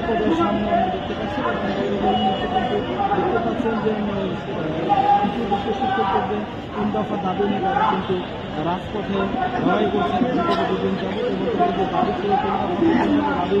বিপদের সামনে আমরা দেখতে পাচ্ছি এবং আমরা এই মুহূর্তে কিন্তু দেখতে পাচ্ছেন যে কিছু বিশ্ব শিক্ষক তিন দফা দাবি নিয়ে কিন্তু রাজপথে লড়াই করছেন দুদিন যাব এবং কিন্তু দাবি করে দাবি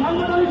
বাংলাদেশ